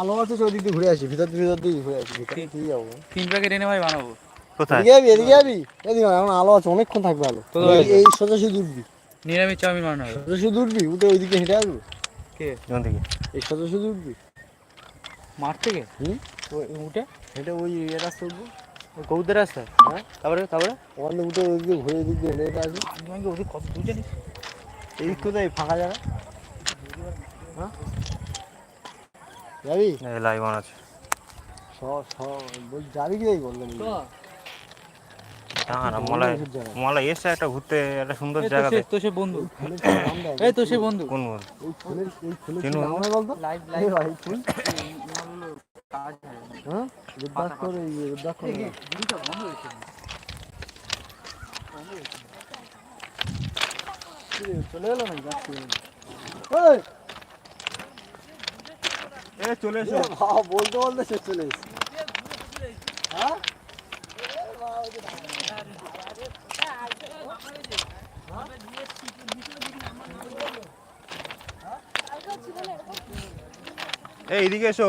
আলো আছে ওই দিক দিয়ে ঘুরে আসি ভিতর ভিতর দিয়ে ঘুরে আসি ভিতরে দিয়ে যাব। তিন প্যাকেট এনে ভাই বানাবো। কোথায়? এদিকে যাবি এদিকে যাবি এদিকে এখন আলো আছে অনেকক্ষণ থাকবে আলো। তো এই- সোজা শুধু উঠবি নিরামিষ চাউমিন বানানো হবে। সোজা শুধু উঠবি উঠে ওইদিকে হেঁটে আসবি। কে? কোন দিকে এই সোজা শুধু উঠবি মাঠ থেকে? হুম? উঠে হেঁটে ওই এ রাস্তা উঠবো গৌদের রাস্তা? হ্যাঁ। তারপরে তারপরে? ওখান থেকে উঠে ওইদিকে ঘুরে ওইদিক দিয়ে হেঁটে হেঁটে আসবি। আমি আমাকে কত দূর জানিস? এই কোথায় ফাঁকা জায়গা? হ্যাঁ? যাবি? লাইভ অন আছে। স স বল যাবি কি বললাম না মলাই মলাই এসে একটা ঘুরতে একটা সুন্দর জায়গাতে তো সে বন্ধু। এই তো সে বন্ধু। কোন বল ওই ফুলের ওই ফুলের নাম বলতো? লাইভ এই ভাই ফুল। হ্যাঁ? এই চলে এলো যাচ্ছি। ওই এ চলে এসো। বলতে বলতে সে চলে এসেছে। হ্যাঁ? এই এদিকে এসো।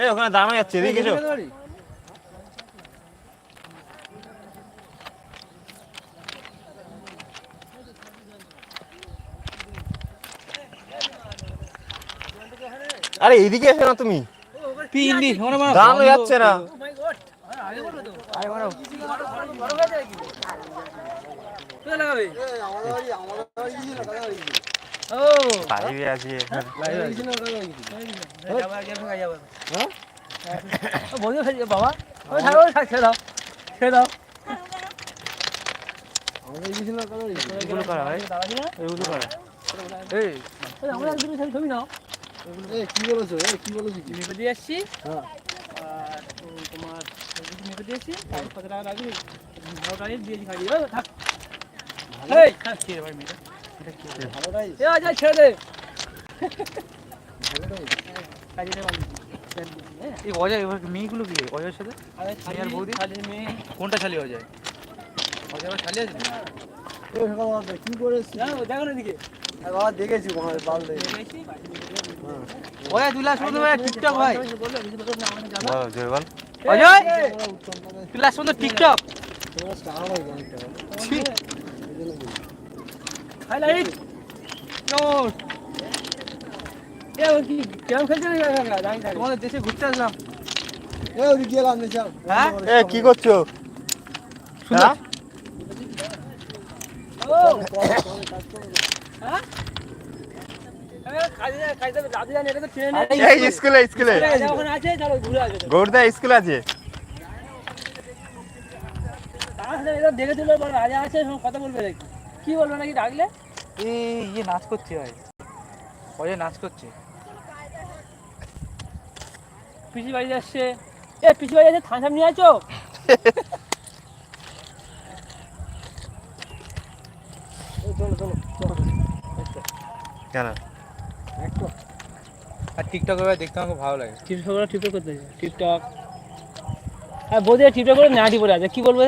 এই ওখানে দাঁড়ানো যাচ্ছে এদিকে এসো। আরে এদিকে এসো না তুমি। পিন্ডি ওখানে বানাবো দাঁড়ানো যাচ্ছে না। হ্যাঁ? বন্ধু বাবা। ওই দাও ছেড়ে দাও আমাদের গেছিল কাকা বাড়ি গেছিল এগুলো করা ভাই এগুলো করা এই। আমরা একদিন ছবি ছবি নাও। কি বলেছ? এ কি বলেছ কি? মেপে দিয়ে আসছি। হ্যাঁ। আর তো তোমার মেপে কত টাকা লাগবে ভালো টাকা দিয়েছি খাইয়ে ও থাক। এই থাক। কি ভাই মেয়েটা? এটা কি? ভালো রাইস এ আজ ছেড়ে দে। ভালো রাইস কাজে রে এই অজয় এবার মেয়েগুলো কি? অজয়ের সাথে? আরে বৌদি? খালি মেয়ে। কোনটা ছালি অজয়? অজয় আবার ছালি আছে? কি করেছিস? দেখো না দিকে বাবা দেখেছি বাল দেখেছি? অজয় তুই লাস্ট ভাই টিকটক ভাই। বল জয় বল। অজয় তুই লাস্ট পর্যন্ত টিকটক। হাইলাইট। নোট তোমাদের দেশে ঘুরতে আসলাম। হ্যাঁ? কি করছ? হ্যাঁ? স্কুলে স্কুলে ওখানে আছে গৌরদা স্কুল আছে। দেখে দিলে রাজা আছে কথা বলবে কি বলবে নাকি ডাকলে ইয়ে নাচ করছে ভাই। অজয় নাচ করছে? পিসি বাড়ি যাচ্ছে। এ পিসি বাড়ি যাচ্ছে নিয়ে আছো কেন? আর টিকটক ভাই দেখতে আমাকে ভালো লাগে। টিকটক করে টিকটক করতে টিকটক আর বৌদি টিকটক করে নাটি পরে আছে কি বলবে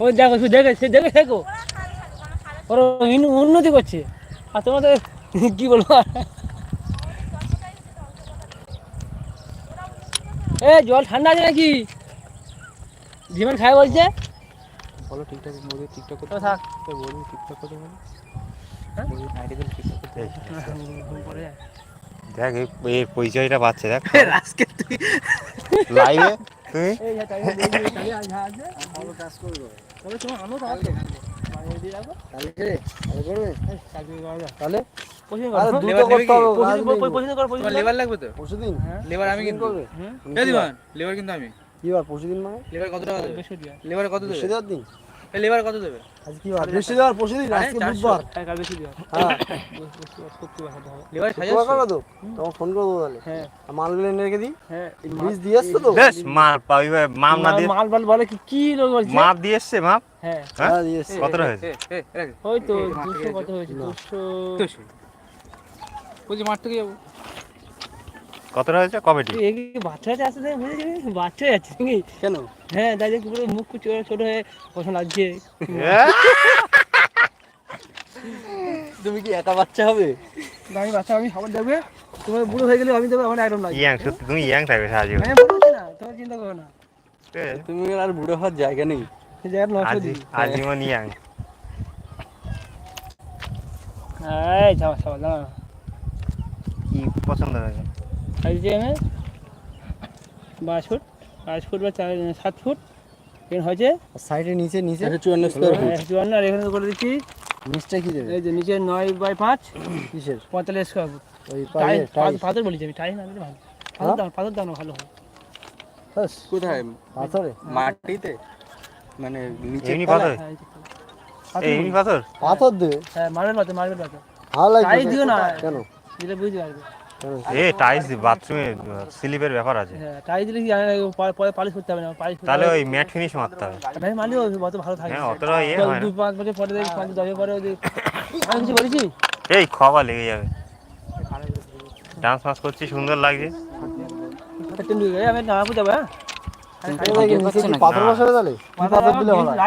ওই দেখো শুধু দেখে সে দেখে শেখো ওর ইন- উন্নতি করছে। আর তোমাদের কি বলব? এ জল ঠান্ডা আছে নাকি? জীবন খায় বলছে। বলো টিকটক মোদি টিকটক করতে থাক। বলি টিকটক করতে দেখ এই- এই পরিচয়টা পাচ্ছে দেখ। আজকে তুই লাইভে তুমি এই যা তাই বলবি তাই আজ আছে। ভালো কাজ করবে। তবে তোমার আনো তো আছে। বাইরে দিয়ে রাখো কালকে কাল করবে? চাকরি করা যায় তাহলে? পছন্দ আরে করো দ্রুত করতে হবে কাজ নেই। পছন্দ করো তোমার পছন্দ লেবার লাগবে তো? পরশু দিন লেবার আমি কিন্তু লেবার কিন্তু কি বার? পরশু দিন মানে? লেবার কত টাকা লেবার কত দেবে? দিন। লেবার কত দেবে? আজ কি বার বৃহস্পতিবার পরশু দিন আজকে বুধবার। হ্যাঁ কাল বেশি দিয়া হ্যাঁ। সত্যি কথা লেবার তোমার সাজাচ্ছ করবে তোমার ফোন করে দেবো তাহলে। হ্যাঁ। মালগুলো এনে রেখে দিই। হ্যাঁ বীজ দিয়ে আসছো তো? বেশ মাপ পাবি ভাই, মাপ না দিয়ে মাল বাল বলে কি কি লোক বলছে? মাপ দিয়ে এসছে মাপ? হ্যাঁ। হ্যাঁ? হ্যাঁ দিয়ে এসছি। কতটা হয়েছে। ওই তো এই, মাঠ থেকে দুশো কত হয়েছে? না। দুশো। দুশো। বলছি মাঠ যাব। কতটা হয়েছে? বাচ্চা আছে বাচ্চা আছে নাকি? কেন? হ্যাঁ পুরো মুখ ছোট ছোট হয়ে কখন লাগছে। তুমি কি একা বাচ্চা হবে? আমি বাচ্চা আমি খাবার দেবে। তোমার বুড়ো হয়ে গেলে আমি দেবো আমার একদম লাগে ইয়াং সত্যি তুমি ইয়াং থাকবে সারা জীবন না তোমার চিন্তা করো না। তুমি আর বুড়ো হওয়ার জায়গা নেই। এই নষ্ট দিই আজীবন ইয়াং। এই কি পছন্দ হয়েছে? দিয়ে বাইশ ফুট বাইশ ফুট বা চার সাত ফুট এখানে হয়েছে সাইডে নিচে নিচে? চুয়ান্ন চুয়ান্ন আর এখানে করে দিচ্ছি নিচটা কি দেবে? এই যে নিচে নয় বাই পাঁচ কিসের? পঁয়তাল্লিশ স্কোয়ার ফুট ওই পাথর বলেছি আমি টাইল না দিলে ভালো। পাথর দাও ভালো হয়। কোথায়? পাথরে? মাটিতে? মানে নিচে পাথর? হ্যাঁ, পাথর। এমনি পাথর? পাথর দেবে হ্যাঁ মার্বেল পাথর মার্বেল পাথর। ভালো দিও না। কেন? দিলে বুঝতে পারবে। এ টাইলস বাথরুমে স্লিপের ব্যাপার আছে। হ্যাঁ টাইল দিলে কি জানে না, পরে- পরে পালিশ করতে হবে না? পালিশ তাহলে ওই ম্যাট ফিনিশ মারতে হবে। ভাই মালিও অত ভালো থাকে হ্যাঁ অতটা ইয়ে হয় না। পাঁচ বছর পরে দেখি পাঁচ দশ পরে ওদের আমি কিছু বলেছি? এই খাওয়া লেগে যাবে। ডান্স মাস করছি সুন্দর লাগছে। আমি নামাবো যাব হ্যাঁ?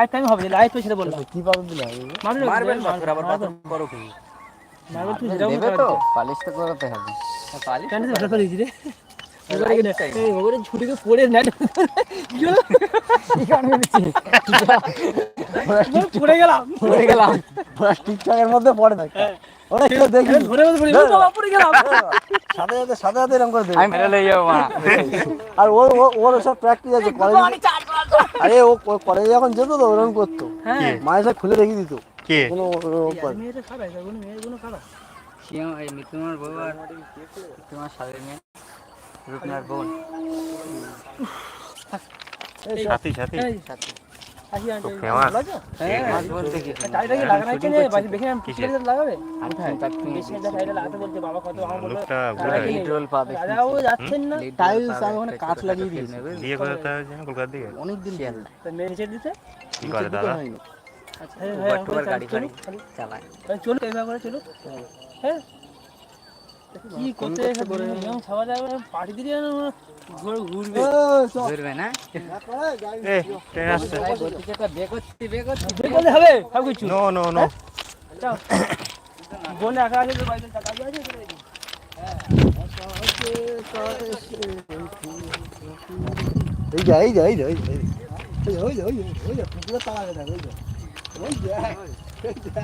টাইম হবে সেটা কি পাথর দিলে হবে আবার পাথর করো কি পালিশ তো করাতে হবে। কেন তুই ভালো রে? ছুটিকে পড়ে নেট পড়ে গেলাম। পড়ে গেলাম। টিকটকের মধ্যে পড়ে থাকে। ওরা কেউ দেখি। ধরে ধরে পড়ে গেলাম বাবা পড়ে গেলাম। সাথে সাথে সাথে সাথে এরকম করে দেবে আমি ফেলে যাব আর ওর সব প্র্যাকটিস আছে কলেজে আরে ও কলেজে যখন যেত তো ওরকম করতো। হ্যাঁ। মায়ের সব খুলে রেখে দিত। কে? কোনো খারাপ। খারাপ তোমার বউ আর স্বামীর মেয়ে রূপনার বোন। সাথী সাথী। এই আচ্ছা হ্যাঁ হ্যাঁ গাড়ি চালায়। চলো এবার চলো হ্যাঁ? কি করতে নিয়ম খাওয়া দাওয়া পার্টি দিয়ে ঘুরে ঘুরবে। ঘুরবে না? এ ট্রেন আসছে। বে করছি বে করছি বের করলে হবে সব কিছু। No no no. যাও। বোনে একা আছে বাইরে টাকা দিয়ে আছে এই যা এই যা এই যা এই যা, এই যা। এই যা, ওই যা, ওই যা, ওই যা, পুকুরের তালাকে দেখ, ওই যা। ওই যা, ওই যা।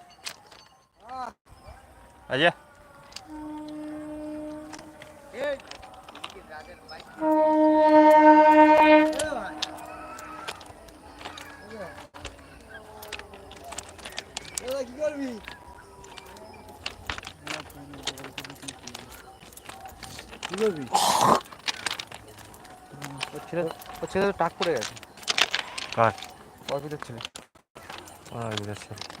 Allá. ছেলে ওর ছেলে তো টাক পড়ে গেছে। কার? অর্পিতের ছেলে। অর্পিতের ছেলে।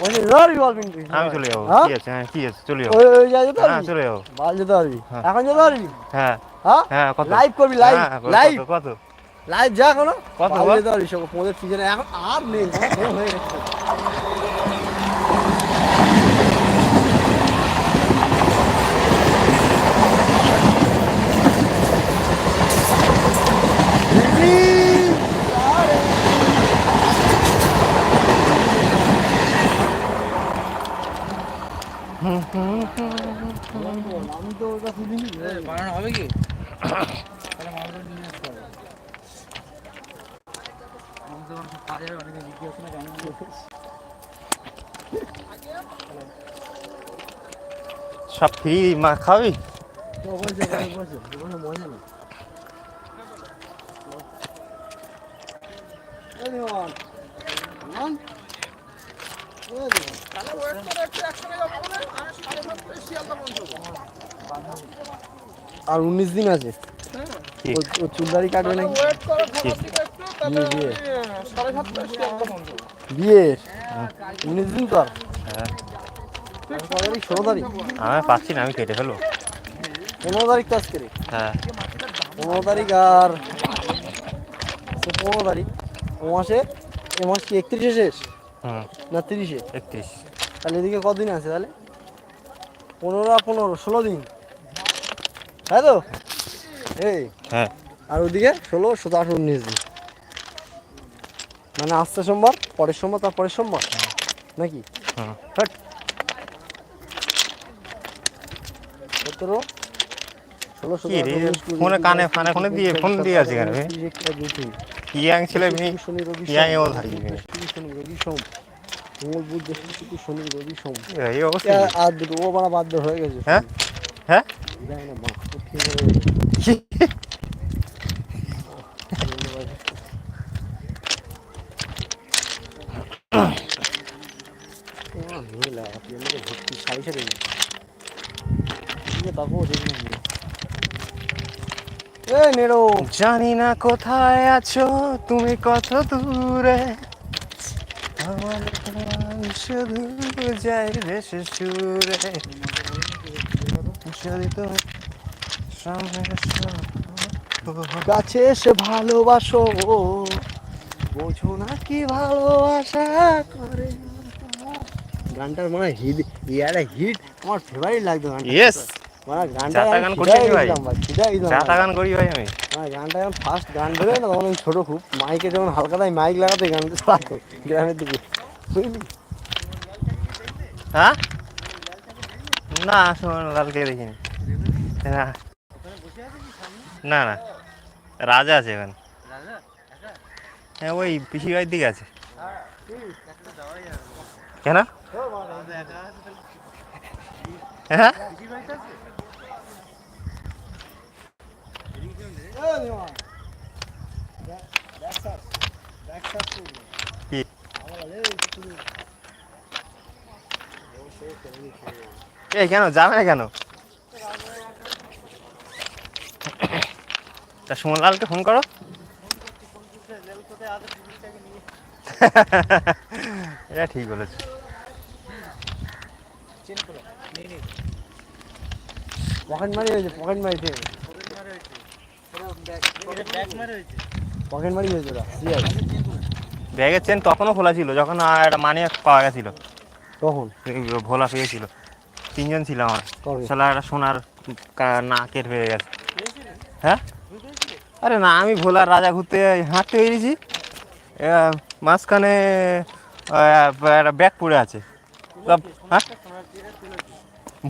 আমি চলে যাব। হ্যাঁ? কি আছে? হ্যাঁ কি আছে? চলে যাব। হ্যাঁ চলে যাব। বাল যেতে পারবি হ্যাঁ। এখন যেতে পারবি হ্যাঁ। হ্যাঁ? কত? লাইভ করবি লাইভ লাইভ কত লাইভ যা কোনো কত? যেতে পারবি সব পদের এখন আর নেই হয়ে গেছে। আমি তো ওর কাছে দিই বানানো হবে কি তাহলে মাংস নিয়ে আসতে হবে মাংস মাংস কাজে অনেকে বিক্রি হচ্ছে না সব ফ্রি মা, খাবি? তো বসে বসে আর উনিশ দিন আছে। ও- চুলদারি কাটবে নাকি? বিয়ে। উনিশ দিন তো আর। হ্যাঁ। ষোলো তারিখ। আমি পাচ্ছি না আমি কেটে ফেলব। পনেরো তারিখ তো আজকে রে। হ্যাঁ। পনেরো তারিখ আর পনেরো তারিখ। ও মাসে এ মাস কি একত্রিশে শেষ? না তিরিশে? একত্রিশ। তাহলে এদিকে কদিন আছে তাহলে? পনেরো পনেরো ষোলো দিন। তাই তো? এই। হ্যাঁ। আর ওদিকে ষোলো সতেরো আঠারো উনিশ দিন। মানে আসছে সোমবার পরের সোমবার তার পরের সোমবার নাকি? হুম হাট সতেরো ফোনে কানে ফানে ফোনে দিয়ে ফোন দিয়ে আছে কেন? ইয়াং ছেলে ইয়াং শনি রবি সোম। মঙ্গল বুধ বৃহস্পতি শনি রবি সোম। এই অবস্থা আর দুটো ও বানা বাধ্য হয়ে গেছে। হ্যাঁ? হ্যাঁ? জানি না হয়ে কোথায় আছো তুমি কত দূরে। শুধু যায় দেশে সুরে। যদি তুমি সামনে কাছে এসে ভালোবাসো। বোঝো না কি ভালোবাসা করে। গানটার মানে হিট ইয়ারে হিট আমার ফেভারিট লাগতো গানটা। Yes! মানে গানটা গান ভাই? চাটা গান করি আমি। মানে গানটা যখন ফার্স্ট গান বেরোয় না তখন আমি ছোটো খুব মাইকে যখন হালকা তাই মাইক লাগাতে গানটা চালাতো গ্রামের দিকে। বুঝলি? হ্যাঁ? না, শোন লালকে দেখিনি। না। না না। রাজা আছে এখানে। হ্যাঁ ওই পিসি বাড়ির দিকে আছে। কেন? হ্যাঁ? এই কেন যাবে না কেন? তা সুমনলালকে ফোন করো। এটা ঠিক বলেছে। পকেট মারি হয়েছে পকেট মারি ঠিক পকেট মারি হয়েছে ব্যাগের চেন তখনও খোলা ছিল যখন আর একটা মানি পাওয়া গেছিল। তখন? ভোলা পেয়েছিল। তিনজন ছিল আমার। শালা একটা সোনার নাকের হয়ে গেছে। হ্যাঁ? আরে না আমি ভোলার রাজা ঘুরতে হাঁটতে বেরিয়েছি। মাঝখানে একটা ব্যাগ পড়ে আছে। হ্যাঁ?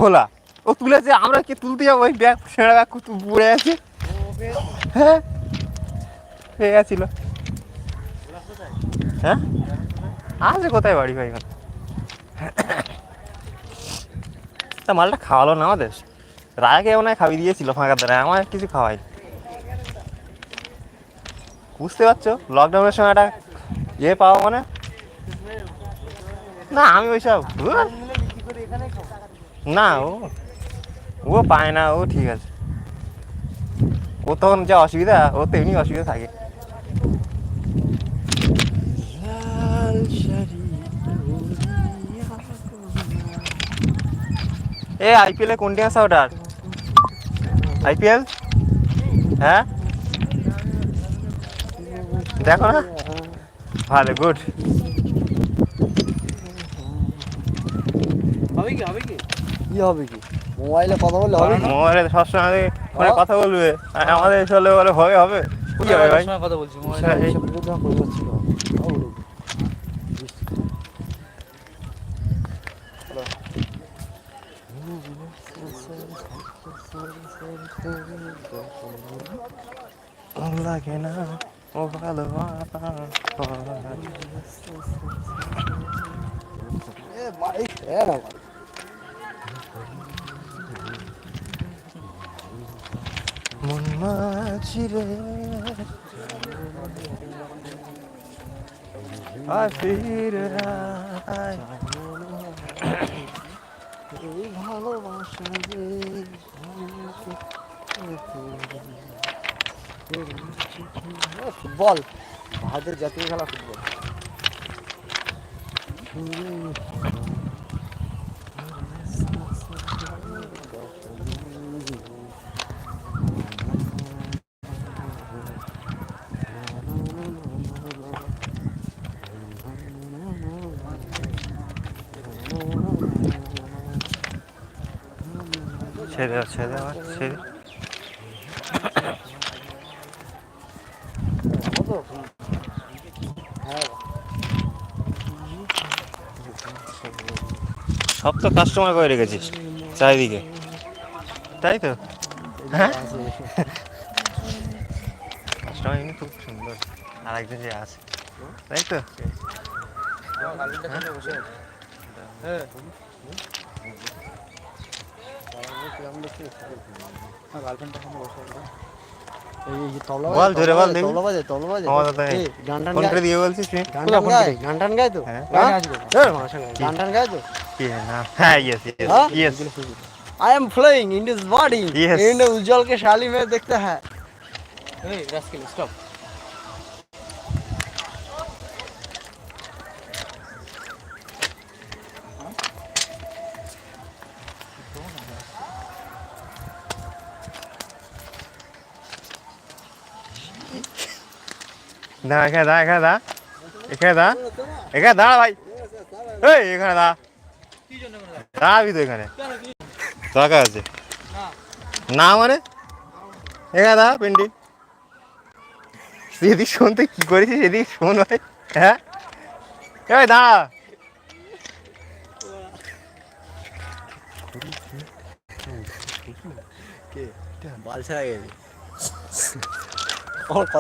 ভোলা ও তুলেছে আমরা কি তুলতে যাব? ওই ব্যাগ ছেঁড়া ব্যাগ পড়ে আছে। হ্যাঁ? হয়ে গেছিল। হ্যাঁ? আছে কোথায় বাড়ি ভাই? তা মালটা খাওয়ালো না আমাদের। রাগে মনে হয় খাবি দিয়েছিল ফাঁকা দ্বারা আমার কিছু খাওয়াই বুঝতে পারছ? লকডাউনের সময় একটা ইয়ে পাওয়া মানে? না, আমি ওইসব। না, ও ও পায় না, ও ঠিক আছে। ও তখন যা অসুবিধা, ও তো এমনি অসুবিধা থাকে। এ আইপিএলে কোন টিম আছে ওটার আইপিএল হ্যাঁ দেখো না ভালো গুড হবে কি হবে কি কি হবে কি মোবাইলে কথা বললে হবে মোবাইলে সবসময় ফোনে কথা বলবে আর আমাদের চলে বলে হবে হবে কি হবে ভাই সময় কথা বলছি মোবাইল লাগে না। ও ভালো মন মাঝিরে আয় ফিরে আয়। এই ভালোবাসা ফুটবল ভারতের জাতীয় খেলা ফুটবল। ছেড়ে ছেড়ে ছেড়ে সব তো কাস্টমার করে রেখেছিস চারিদিকে। তাই তো? হ্যাঁ? কাস্টমার এমনি খুব সুন্দর। আর একজন যে আছে। তাই তো? এই যে তবলা বল, বাজে, জোরে তবলা বল বাজে, দেখি। তবলা বাজে তবলা বাজে আমার দাদা এই, গান টান ফোন গায় করে দিয়ে বলছিস তুই গান টান গায় গান টান গায় তো হ্যাঁ। হ্যাঁ? এই, মাসে গান টান গায় তো কি না হ্যাঁ ইয়েস हाँ? Yes I am flowing in this body Yes. इन उज्जवल के शाली में देखते हैं এই রাস্কেল স্টপ না, এখানে দা এখানে দা এখানে দা এখানে দাঁড়া ভাই। এই, এখানে দা দাঁড়াবি তো এখানে। রাখা আছে। না মানে? এখানে দা পিন্ডি সেদিক শুনতে কি করেছিস? সেদিক শোন ভাই। হ্যাঁ? এই কে? বালসা গেছে। কথা